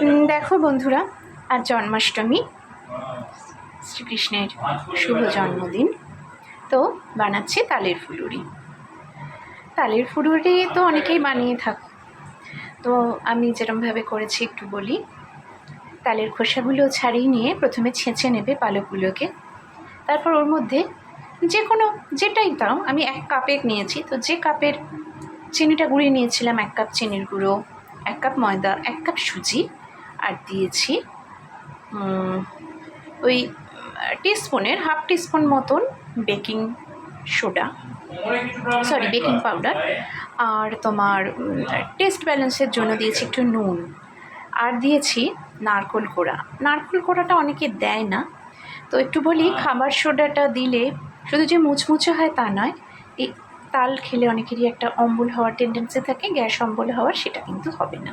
দেখো বন্ধুরা, আজ জন্মাষ্টমী, শ্রীকৃষ্ণের শুভ জন্মদিন। তো বানাচ্ছি তালের ফুলুরি। তালের ফুলুরি তো অনেকেই বানিয়ে থাকো। তো আমি যেরমভাবে করেছি একটু বলি, তালের খোসাগুলো ছাড়িয়ে নিয়ে প্রথমে ছেঁচে নেবে পালকগুলোকে। তারপর ওর মধ্যে যে কোনো যেটাই দাও, আমি এক কাপের নিয়েছি। তো যে কাপের চিনিটা গুঁড়িয়ে নিয়েছিলাম, এক কাপ চিনির গুঁড়ো, এক কাপ ময়দা, এক কাপ সুজি আর দিয়েছি। ওই টিস্পুনের হাফ টিস্পুন মতন baking soda sorry baking powder আর তোমার টেস্ট ব্যালেন্সের জন্য দিয়েছি একটু নুন। আর দিয়েছি নারকোল কোড়া। নারকোল কোড়াটা অনেকে দেয় না। তো একটু বলি, খাবার সোডাটা দিলে শুধু যে মুচমুচে হয় তা নয়, এই তাল খেলে অনেকেরই একটা অম্বল হওয়ার টেন্ডেন্সি থাকে, গ্যাস অম্বল হওয়ার সেটা কিন্তু হবে না।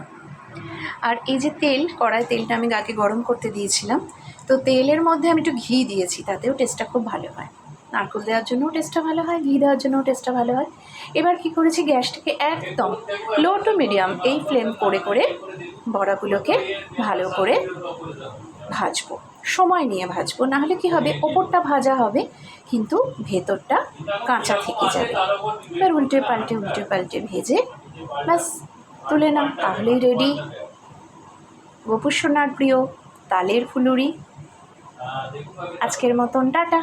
আর এই যে তেল, কড়াই তেলটা আমি গাকে গরম করতে দিয়েছিলাম, তো তেলের মধ্যে আমি একটু ঘি দিয়েছি, তাতেও টেস্টটা খুব ভালো হয়। নারকেল দেওয়ার জন্যও টেস্টটা ভালো হয়, ঘি দেওয়ার জন্যও টেস্টটা ভালো হয়। এবার কি করেছি, গ্যাসটাকে একদম লো টু মিডিয়াম এই ফ্লেম করে করে বড়াগুলোকে ভালো করে ভাজবো। সময় নিয়ে ভাজবো, নাহলে কি হবে, ওপরটা ভাজা হবে, কিন্তু ভেতরটা কাঁচা থেকে যাবে। এবার উল্টে পাল্টে উল্টে পাল্টে ভেজে ব্যাস। তুলে নাও তাহলেই রেডি গোপুর সোনার প্রিয় তালের ফুলুরি। আজকের মতন টাটা।